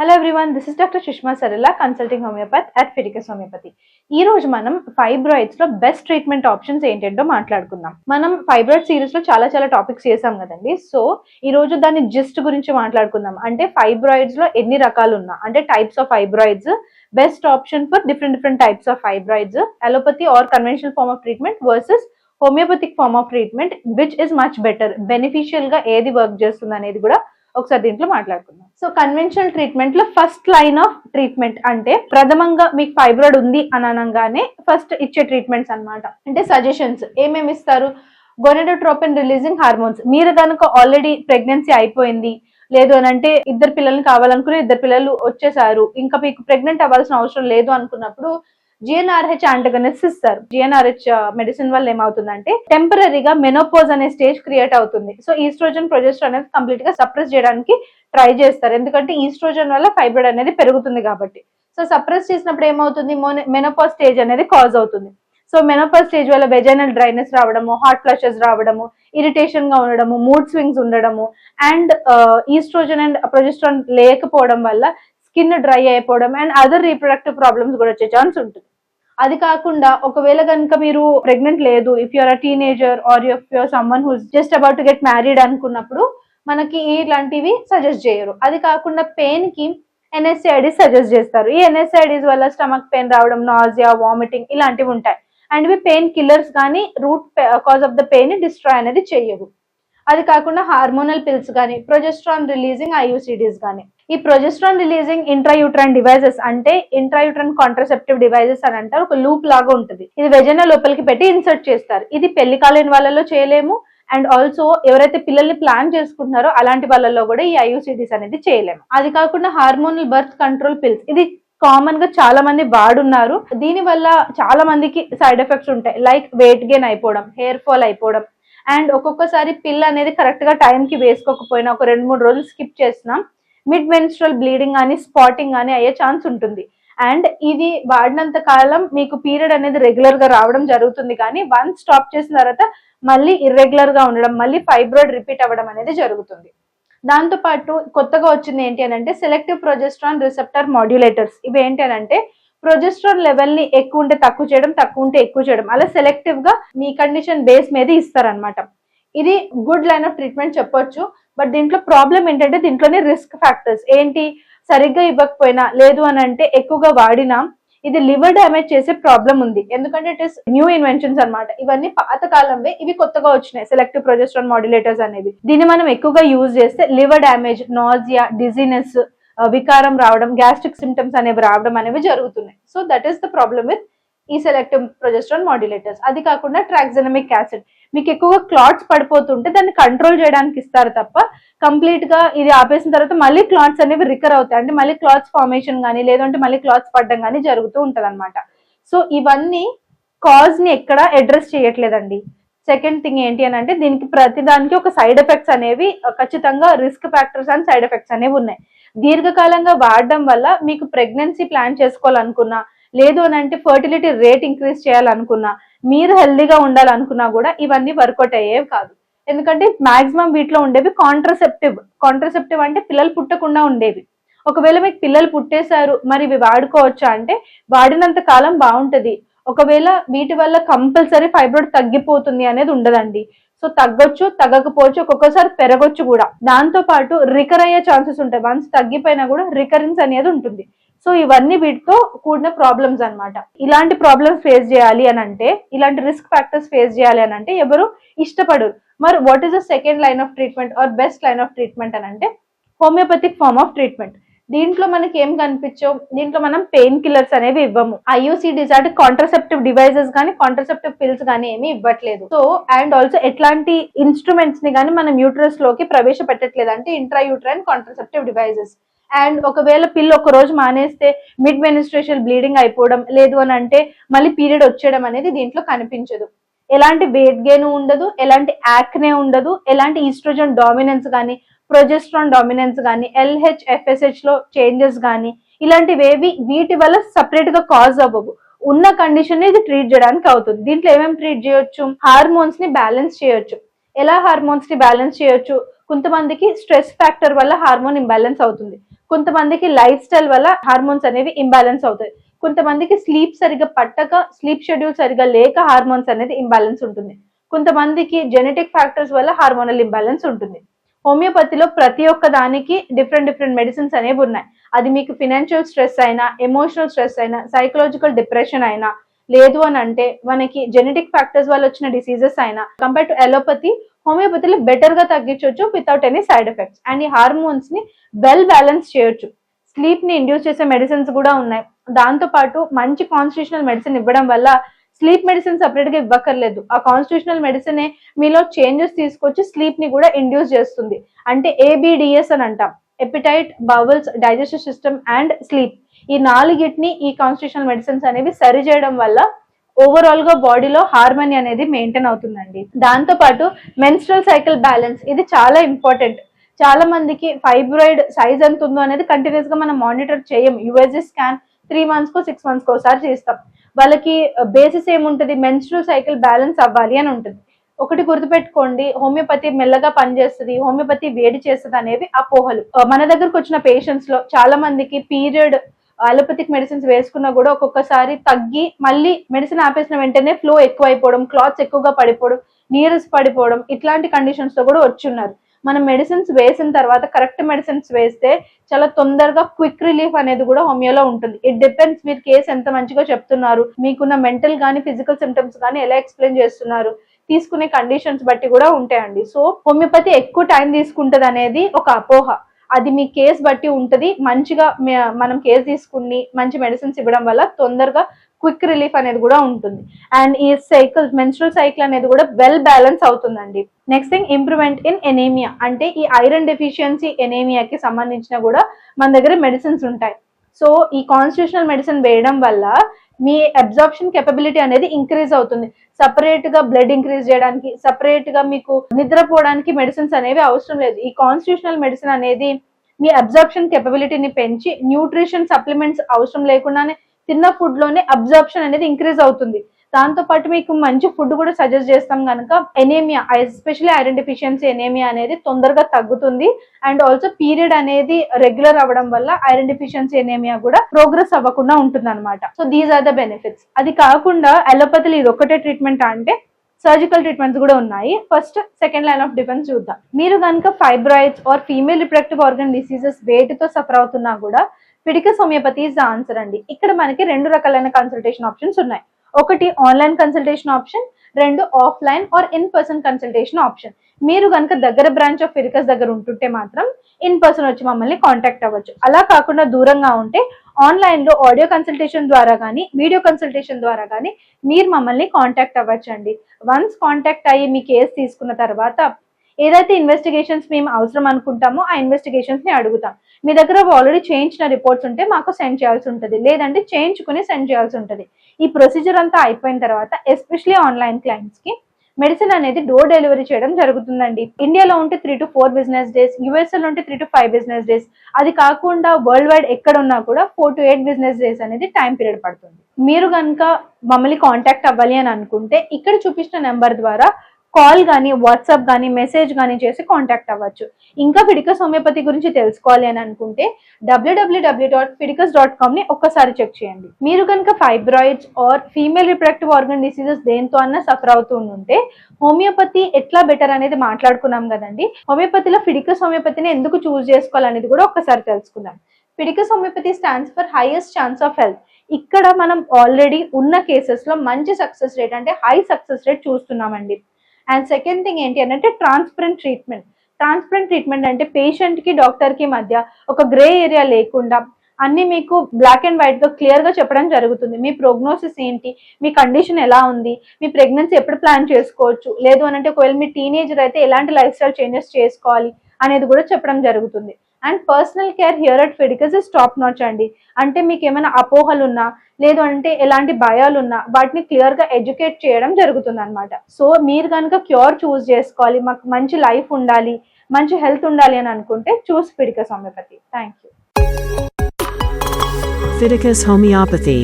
Hello everyone this is doctor Sushma Sarala consulting homeopathy at Fidicus homeopathy ఈ రోజు మనం ఫైబ్రాయిడ్స్లో బెస్ట్ ట్రీట్మెంట్ ఆప్షన్స్ ఏంటంటో మాట్లాడుకుందాం. మనం ఫైబ్రాయిడ్ సిరీస్లో చాలా చాలా టాపిక్స్ చేసాం కదండి. సో ఈ రోజు దాని జిస్ట్ గురించి మాట్లాడుకుందాం. అంటే ఫైబ్రాయిడ్స్లో ఎన్ని రకాలు ఉన్నా అంటే types of fibroids best option for different different types of fibroids allopathy or conventional form of treatment versus homeopathic form of treatment which is much better బెనిఫిషియల్గా ఏది వర్క్ చేస్తుంది అనేది కూడా ఒకసారి దీంట్లో మాట్లాడుకుందాం. సో కన్వెన్షనల్ ట్రీట్మెంట్లో ఫస్ట్ లైన్ ఆఫ్ ట్రీట్మెంట్ అంటే ప్రథమంగా మీకు ఫైబ్రాయిడ్ ఉంది అని అనగానే ఫస్ట్ ఇచ్చే ట్రీట్మెంట్స్ అన్నమాట. అంటే సజెషన్స్ ఏమేమి ఇస్తారు? గొనెడోట్రోపిన్ రిలీజింగ్ హార్మోన్స్ మీరు కనుక ఆల్రెడీ ప్రెగ్నెన్సీ అయిపోయింది లేదు అని అంటే ఇద్దరు పిల్లల్ని కావాలనుకుని ఇద్దరు పిల్లలు వచ్చేసారు ఇంకా మీకు ప్రెగ్నెంట్ అవ్వాల్సిన అవసరం లేదు అనుకున్నప్పుడు జిఎన్ఆర్హెచ్ యాంటగనిస్ట్ ఇస్తారు జిఎన్ఆర్హెచ్ మెడిసిన్ వల్ల ఏమవుతుందంటే టెంపరీగా మెనోపోజ్ అనే స్టేజ్ క్రియేట్ అవుతుంది. సో ఈస్ట్రోజన్ ప్రొజెస్టర్ అనేది కంప్లీట్గా సప్రెస్ చేయడానికి ట్రై చేస్తారు. ఎందుకంటే ఈస్ట్రోజన్ వల్ల ఫైబ్రాయిడ్ అనేది పెరుగుతుంది కాబట్టి. సో సప్రెస్ చేసినప్పుడు ఏమవుతుంది? మెనోపాజ్ స్టేజ్ అనేది కాజ్ అవుతుంది. సో మెనోపాజ్ స్టేజ్ వల్ల వెజైనల్ డ్రైనెస్ రావడము హార్ట్ ఫ్లషెస్ రావడము ఇరిటేషన్గా ఉండడము మూడ్ స్వింగ్స్ ఉండడము అండ్ ఈస్ట్రోజన్ అండ్ ప్రొజెస్ట్రాన్ లేకపోవడం వల్ల స్కిన్ డ్రై అయిపోవడం అండ్ అదర్ రీప్రొడక్టివ్ ప్రాబ్లమ్స్ కూడా వచ్చే ఛాన్స్ ఉంటుంది. అది కాకుండా ఒకవేళ కనుక మీరు ప్రెగ్నెంట్ లేదు if you're a teenager or if you're someone who's just about to get married అనుకున్నప్పుడు మనకి ఇలాంటివి సజెస్ట్ చేయరు. అది కాకుండా పెయిన్కి ఎన్ఎస్ఐడిస్ సజెస్ట్ చేస్తారు. ఈ ఎన్ఎస్ఐడిస్ వల్ల స్టమక్ పెయిన్ రావడం నాజియా వామిటింగ్ ఇలాంటివి ఉంటాయి. అండ్ ఇవి పెయిన్ కిల్లర్స్ కానీ root cause of the pain destroy అనేది చేయవు అది కాకుండా హార్మోనల్ పిల్స్ కానీ ప్రొజెస్ట్రాన్ రిలీజింగ్ ఐయుసిడీస్ కానీ ఈ ప్రొజెస్ట్రాన్ రిలీజింగ్ ఇంట్రాయూట్రన్ డివైజెస్ అంటే ఇంట్రాయూట్రన్ కాంట్రసెప్టివ్ డివైజెస్ అని అంటారు. ఒక లూప్ లాగా ఉంటుంది. ఇది వెజన లోపలికి పెట్టి ఇన్సర్ట్ చేస్తారు. ఇది పెళ్ళి కాలేని వాళ్ళలో చేయలేము. అండ్ ఆల్సో ఎవరైతే పిల్లల్ని ప్లాన్ చేసుకుంటున్నారో అలాంటి వాళ్ళలో కూడా ఈ ఐయుసిడీస్ అనేది చేయలేము. అది కాకుండా హార్మోనల్ బర్త్ కంట్రోల్ పిల్స్ ఇది కామన్గా చాలా మంది వాడున్నారు. దీని వల్ల చాలా మందికి సైడ్ ఎఫెక్ట్స్ ఉంటాయి. లైక్ వెయిట్ గెయిన్ అయిపోవడం హెయిర్ ఫాల్ అయిపోవడం అండ్ ఒక్కొక్కసారి పిల్ అనేది కరెక్ట్గా టైం కి వేసుకోకపోయినా ఒక రెండు మూడు రోజులు స్కిప్ చేసినా మిడ్ మెన్స్ట్రల్ బ్లీడింగ్ కానీ స్పాటింగ్ కానీ అయ్యే ఛాన్స్ ఉంటుంది. అండ్ ఇది వాడినంత కాలం మీకు పీరియడ్ అనేది రెగ్యులర్గా రావడం జరుగుతుంది కానీ వన్ స్టాప్ చేసిన తర్వాత మళ్ళీ ఇర్రెగ్యులర్గా ఉండడం మళ్ళీ ఫైబ్రాయిడ్ రిపీట్ అవ్వడం అనేది జరుగుతుంది. దాంతో పాటు కొత్తగా వచ్చింది ఏంటి అని అంటే సెలెక్టివ్ ప్రొజెస్ట్రాన్ రిసెప్టర్ మాడ్యులేటర్స్ ఇవి ఏంటి అని అంటే ప్రొజెస్ట్రాన్ లెవెల్ని ఎక్కువ ఉంటే తక్కువ చేయడం తక్కువ ఉంటే ఎక్కువ చేయడం. అలా సెలెక్టివ్గా మీ కండిషన్ బేస్ మీద ఇస్తారనమాట ఇది గుడ్ లైన్ ఆఫ్ ట్రీట్మెంట్ చెప్పొచ్చు. బట్ దీంట్లో ప్రాబ్లం ఏంటంటే దీంట్లోనే రిస్క్ ఫ్యాక్టర్స్ ఏంటి? సరిగ్గా ఇవ్వకపోయినా లేదు అని అంటే ఎక్కువగా వాడినా ఇది లివర్ డ్యామేజ్ చేసే ప్రాబ్లం ఉంది. ఎందుకంటే ఇట్ ఇస్ న్యూ ఇన్వెన్షన్స్ అన్నమాట. ఇవన్నీ పాత కాలంవే ఇవి కొత్తగా వచ్చినాయి. సెలెక్టివ్ ప్రొజెస్ట్రాన్ మాడ్యులేటర్స్ అనేవి. దీన్ని మనం ఎక్కువగా యూజ్ చేస్తే లివర్ డ్యామేజ్ నాజియా డిజీనెస్ వికారం రావడం గ్యాస్ట్రిక్ సిమ్టమ్స్ అనేవి రావడం అనేవి జరుగుతున్నాయి. So that is the problem with ఈ సెలెక్టివ్ ప్రొజెస్ట్రాన్ మాడ్యులేటర్స్ అది కాకుండా ట్రాక్సెనమిక్ యాసిడ్ మీకు ఎక్కువగా క్లాట్స్ పడిపోతుంటే దాన్ని కంట్రోల్ చేయడానికి ఇస్తారు తప్ప కంప్లీట్గా ఇది ఆపేసిన తర్వాత మళ్ళీ క్లాట్స్ అనేవి రికర్ అవుతాయి. అంటే మళ్ళీ క్లాత్స్ ఫార్మేషన్ కానీ లేదంటే మళ్ళీ క్లాత్స్ పడడం కానీ జరుగుతూ ఉంటది అనమాట సో ఇవన్నీ కాజ్ని ఎక్కడ అడ్రస్ చేయట్లేదండి. సెకండ్ థింగ్ ఏంటి అని అంటే దీనికి ప్రతిదానికి ఒక సైడ్ ఎఫెక్ట్స్ అనేవి ఖచ్చితంగా risk factors and side effects అనేవి ఉన్నాయి. దీర్ఘకాలంగా వాడడం వల్ల మీకు ప్రెగ్నెన్సీ ప్లాన్ చేసుకోవాలనుకున్నా లేదు అని అంటే ఫర్టిలిటీ రేట్ ఇంక్రీజ్ చేయాలనుకున్నా మీరు హెల్దీగా ఉండాలనుకున్నా కూడా ఇవన్నీ వర్కౌట్ అయ్యేవి కాదు. ఎందుకంటే మాక్సిమం వీటిలో ఉండేవి కాంట్రసెప్టివ్ కాంట్రసెప్టివ్ అంటే పిల్లలు పుట్టకుండా ఉండేవి. ఒకవేళ మీకు పిల్లలు పుట్టేశారు మరి ఇవి వాడుకోవచ్చా అంటే వాడినంత కాలం బాగుంటుంది. ఒకవేళ వీటి వల్ల కంపల్సరీ ఫైబ్రాయిడ్ తగ్గిపోతుంది అనేది ఉండదండి. సో తగ్గొచ్చు తగ్గకపోవచ్చు ఒక్కొక్కసారి పెరగొచ్చు కూడా. దాంతో పాటు రికర్ అయ్యే ఛాన్సెస్ ఉంటాయి. వన్స్ తగ్గిపోయినా కూడా రికరెన్స్ అనేది ఉంటుంది. సో ఇవన్నీ వీటితో కూడిన ప్రాబ్లమ్స్ అన్నమాట. ఇలాంటి ప్రాబ్లమ్స్ ఫేస్ చేయాలి అని అంటే ఇలాంటి రిస్క్ ఫ్యాక్టర్స్ ఫేస్ చేయాలి అని అంటే ఎవరు ఇష్టపడరు. మరి what is the second line of treatment or best line of treatment అని అంటే హోమియోపతిక్ ఫార్మ్ ఆఫ్ ట్రీట్మెంట్ దీంట్లో మనకి ఏం కనిపించవు దీంట్లో మనం పెయిన్ కిల్లర్స్ అనేవి ఇవ్వము. ఐయూసీ డిజార్ట్ కాంట్రసెప్టివ్ డివైజెస్ కానీ కాంట్రసెప్టివ్ పిల్స్ కానీ ఏమి ఇవ్వట్లేదు. సో అండ్ ఆల్సో ఎట్లాంటి ఇన్స్ట్రుమెంట్స్ని కానీ మనం యూట్రస్లోకి ప్రవేశపెట్టట్లేదు అంటే intra uterine contraceptive devices and ఒకవేళ పిల్ల ఒక రోజు మానేస్తే మిడ్ మెనిస్ట్రేషన్ బ్లీడింగ్ అయిపోవడం లేదు అని అంటే మళ్ళీ పీరియడ్ వచ్చేయడం అనేది దీంట్లో కనిపించదు. ఎలాంటి వెయిట్ గెయిన్ ఉండదు ఎలాంటి యాక్నే ఉండదు ఎలాంటి ఈస్ట్రోజన్ డామినెన్స్ కానీ ప్రొజెస్ట్రాన్ డామినెన్స్ కానీ ఎల్హెచ్ ఎఫ్ఎస్హెచ్లో చేంజెస్ కానీ ఇలాంటివేవి వీటి వల్ల సపరేట్గా కాజ్ అవ్వవు. ఉన్న కండిషన్ ఇది ట్రీట్ చేయడానికి అవుతుంది. దీంట్లో ఏమేమి ట్రీట్ చేయొచ్చు? హార్మోన్స్ని బ్యాలెన్స్ చేయొచ్చు. ఎలా హార్మోన్స్ని బ్యాలెన్స్ చేయొచ్చు? కొంతమందికి స్ట్రెస్ ఫ్యాక్టర్ వల్ల హార్మోన్ ఇంబ్యాలెన్స్ అవుతుంది. కొంతమందికి లైఫ్ స్టైల్ వల్ల హార్మోన్స్ అనేవి ఇంబ్యాలెన్స్ అవుతాయి. కొంతమందికి స్లీప్ సరిగా పట్టక స్లీప్ షెడ్యూల్ సరిగా లేక హార్మోన్స్ అనేది ఇంబ్యాలెన్స్ ఉంటుంది. కొంతమందికి జెనెటిక్ ఫ్యాక్టర్స్ వల్ల హార్మోనల్ ఇంబ్యాలెన్స్ ఉంటుంది. హోమియోపతిలో ప్రతి ఒక్క దానికి డిఫరెంట్ డిఫరెంట్ మెడిసిన్స్ అనేవి ఉన్నాయి. అది మీకు ఫినాన్షియల్ స్ట్రెస్ అయినా ఎమోషనల్ స్ట్రెస్ అయినా సైకలాజికల్ డిప్రెషన్ అయినా లేదు అని అంటే మనకి జెనెటిక్ ఫ్యాక్టర్స్ వల్ల వచ్చిన డిసీజెస్ అయినా కంపేర్ టు ఎలోపతి హోమియోపతిలో బెటర్గా తగ్గించవచ్చు without any side effects and ఈ హార్మోన్స్ని వెల్ బ్యాలెన్స్ చేయొచ్చు. స్లీప్ని ఇండ్యూస్ చేసే మెడిసిన్స్ కూడా ఉన్నాయి. దాంతో పాటు మంచి కాన్స్టిట్యూషనల్ మెడిసిన్ ఇవ్వడం వల్ల స్లీప్ మెడిసిన్ సపరేట్గా ఇవ్వక్కర్లేదు. ఆ కాన్స్టిట్యూషనల్ మెడిసిన్ మీలో చేంజెస్ తీసుకొచ్చి స్లీప్ని కూడా ఇండ్యూస్ చేస్తుంది. అంటే ఏబిడిఎస్ అని అంటాం. Appetite bowels digestive system and sleep ఈ నాలుగిటిని ఈ కాన్స్టిట్యూషనల్ మెడిసిన్స్ అనేవి సరి చేయడం వల్ల ఓవరాల్గా బాడీలో హార్మోని అనేది మెయింటైన్ అవుతుందండి. దాంతో పాటు మెన్స్ట్రల్ సైకిల్ బ్యాలెన్స్ ఇది చాలా ఇంపార్టెంట్. చాలా మందికి ఫైబ్రాయిడ్ సైజ్ ఎంత ఉందో అనేది కంటిన్యూస్గా మనం మానిటర్ చేయం. యుఎస్జి స్కాన్ త్రీ మంత్స్ కో సిక్స్ మంత్స్ ఒకసారి చేస్తాం. వాళ్ళకి బేసిస్ ఏముంటుంది? మెన్స్ట్రల్ సైకిల్ బ్యాలెన్స్ అవ్వాలి అని ఉంటుంది. ఒకటి గుర్తుపెట్టుకోండి హోమియోపతి మెల్లగా పనిచేస్తుంది హోమియోపతి వేడి చేస్తుంది అనేవి అపోహలు. మన దగ్గరకు వచ్చిన పేషెంట్స్లో చాలా మందికి పీరియడ్ అలోపతిక్ మెడిసిన్స్ వేసుకున్నా కూడా ఒక్కొక్కసారి తగ్గి మళ్ళీ మెడిసిన్ ఆపేసిన వెంటనే ఫ్లో ఎక్కువ అయిపోవడం క్లాత్స్ ఎక్కువగా పడిపోవడం నీరస్ పడిపోవడం ఇట్లాంటి కండిషన్స్తో కూడా వచ్చున్నారు. మనం మెడిసిన్స్ వేసిన తర్వాత కరెక్ట్ మెడిసిన్స్ వేస్తే చాలా తొందరగా క్విక్ రిలీఫ్ అనేది కూడా హోమియోలో ఉంటుంది. ఇట్ డిపెండ్స్ మీరు కేసు ఎంత మంచిగా చెప్తున్నారు మీకున్న మెంటల్ కానీ ఫిజికల్ సిమ్టమ్స్ కానీ ఎలా ఎక్స్ప్లెయిన్ చేస్తున్నారు తీసుకునే కండిషన్స్ బట్టి కూడా ఉంటాయండి. సో హోమియోపతి ఎక్కువ టైం తీసుకుంటది అనేది ఒక అపోహ. అది మీ కేసు బట్టి ఉంటుంది. మంచిగా మే- మనం కేసు తీసుకుని మంచి మెడిసిన్స్ ఇవ్వడం వల్ల తొందరగా క్విక్ రిలీఫ్ అనేది కూడా ఉంటుంది. అండ్ ఈ సైకిల్ మెన్స్ట్రల్ సైకిల్ అనేది కూడా వెల్ బ్యాలెన్స్ అవుతుందండి. Next thing improvement in anaemia. అంటే ఈ ఐరన్ డెఫిషియన్సీ ఎనీమియాకి సంబంధించిన కూడా మన దగ్గర మెడిసిన్స్ ఉంటాయి. సో ఈ కాన్స్టిట్యూషనల్ మెడిసిన్ వేయడం వల్ల మీ అబ్జార్ప్షన్ కెపబిలిటీ అనేది ఇంక్రీజ్ అవుతుంది. సపరేట్గా బ్లడ్ ఇంక్రీజ్ చేయడానికి సపరేట్గా మీకు నిద్రపోవడానికి మెడిసిన్స్ అనేవి అవసరం లేదు. ఈ కాన్స్టిట్యూషనల్ మెడిసిన్ అనేది మీ అబ్జార్ప్షన్ కెపబిలిటీని పెంచి న్యూట్రిషన్ సప్లిమెంట్స్ అవసరం లేకుండానే తిన్న ఫుడ్లోనే అబ్జార్ప్షన్ అనేది ఇంక్రీజ్ అవుతుంది. దాంతో పాటు మీకు మంచి ఫుడ్ కూడా సజెస్ట్ చేస్తాం కనుక anaemia especially iron deficiency anaemia అనేది తొందరగా తగ్గుతుంది. అండ్ ఆల్సో పీరియడ్ అనేది రెగ్యులర్ అవ్వడం వల్ల ఐరన్ డెఫిషియన్సీ ఎనేమియా కూడా ప్రోగ్రెస్ అవ్వకుండా ఉంటుంది అనమాట so these are the benefits అది కాకుండా అలోపతిలో ఇది ఒకటే ట్రీట్మెంట్ అంటే సర్జికల్ ట్రీట్మెంట్స్ కూడా ఉన్నాయి. First second line of defence చూద్దాం. మీరు కనుక fibroids or female reproductive organ diseases వేటితో suffer అవుతున్నా కూడా Fidicus homeopathy is the answer అండి. ఇక్కడ మనకి రెండు రకాలైన కన్సల్టేషన్ ఆప్షన్స్ ఉన్నాయి. ఒకటి ఆన్లైన్ కన్సల్టేషన్ ఆప్షన్ రెండు offline or in person consultation option మీరు కనుక దగ్గర బ్రాంచ్ ఆఫ్ ఫిరికస్ దగ్గర ఉంటుంటే మాత్రం ఇన్ పర్సన్ వచ్చి మమ్మల్ని కాంటాక్ట్ అవ్వచ్చు. అలా కాకుండా దూరంగా ఉంటే ఆన్లైన్లో ఆడియో కన్సల్టేషన్ ద్వారా కానీ వీడియో కన్సల్టేషన్ ద్వారా కానీ మీరు మమ్మల్ని కాంటాక్ట్ అవ్వచ్చండి. వన్స్ కాంటాక్ట్ అయ్యి మీ కేసు తీసుకున్న తర్వాత ఏదైతే ఇన్వెస్టిగేషన్స్ మేము అవసరం అనుకుంటామో ఆ ఇన్వెస్టిగేషన్స్ని అడుగుతాం. మీ దగ్గర ఆల్రెడీ చేయించిన రిపోర్ట్స్ ఉంటే మాకు సెండ్ చేయాల్సి ఉంటుంది. లేదంటే చేయించుకుని సెండ్ చేయాల్సి ఉంటుంది. ఈ ప్రొసీజర్ అంతా అయిపోయిన తర్వాత ఎస్పెషలీ ఆన్లైన్ క్లయింట్స్కి మెడిసిన్ అనేది డోర్ డెలివరీ చేయడం జరుగుతుందండి. ఇండియాలో ఉంటే three to four business days యూఎస్ఏలో ఉంటే three to five business days అది కాకుండా వరల్డ్ వైడ్ ఎక్కడ ఉన్నా కూడా four to eight business days అనేది టైం పీరియడ్ పడుతుంది. మీరు కనుక మమ్మల్ని కాంటాక్ట్ అవ్వాలి అని అనుకుంటే ఇక్కడ చూపించిన నెంబర్ ద్వారా కాల్ కానీ వాట్సాప్ కానీ మెసేజ్ కానీ చేసి కాంటాక్ట్ అవ్వచ్చు. ఇంకా ఫిడికస్ హోమియోపతి గురించి తెలుసుకోవాలి అని అనుకుంటే డబ్ల్యూడబ్ల్యూడబ్ల్యూ డాట్ ఫిడికస్ డాట్ కామ్ని ఒక్కసారి చెక్ చేయండి. మీరు కనుక fibroids or female reproductive organ diseases దేంతో అన్నా సఫర్ అవుతూ ఉంటే హోమియోపతి ఎట్లా బెటర్ అనేది మాట్లాడుకున్నాం కదండి. హోమియోపతిలో ఫిడికస్ హోమియోపతిని ఎందుకు చూస్ చేసుకోవాలనేది కూడా ఒక్కసారి తెలుసుకుందాం. Fidicus homeopathy stands for highest chance of health ఇక్కడ మనం ఆల్రెడీ ఉన్న కేసెస్లో మంచి సక్సెస్ రేట్ అంటే హై సక్సెస్ రేట్ చూస్తున్నామండి. అండ్ సెకండ్ థింగ్ ఏంటి అని అంటే ట్రాన్స్పరెంట్ ట్రీట్మెంట్ ట్రాన్స్పరెంట్ ట్రీట్మెంట్ అంటే పేషెంట్కి డాక్టర్కి మధ్య ఒక గ్రే ఏరియా లేకుండా అన్ని మీకు బ్లాక్ అండ్ వైట్గా క్లియర్గా చెప్పడం జరుగుతుంది. మీ ప్రోగ్నోసిస్ ఏంటి? మీ కండిషన్ ఎలా ఉంది? మీ ప్రెగ్నెన్సీ ఎప్పుడు ప్లాన్ చేసుకోవచ్చు? లేదు అని అంటే ఒకవేళ మీ టీనేజర్ అయితే ఎలాంటి లైఫ్ స్టైల్ చేంజెస్ చేసుకోవాలి? అనేది కూడా చెప్పడం జరుగుతుంది. And personal care here at Fidicus is top notch అండి. అంటే మీకు ఏమైనా అపోహలు ఉన్నా లేదు అంటే ఎలాంటి భయాలు ఉన్నా వాటిని క్లియర్గా ఎడ్యుకేట్ చేయడం జరుగుతుంది అనమాట సో మీరు కనుక క్యూర్ చూస్ చేసుకోవాలి మాకు మంచి లైఫ్ ఉండాలి మంచి హెల్త్ ఉండాలి అని అనుకుంటే choose Fidicus homeopathy thank you Fidicus homeopathy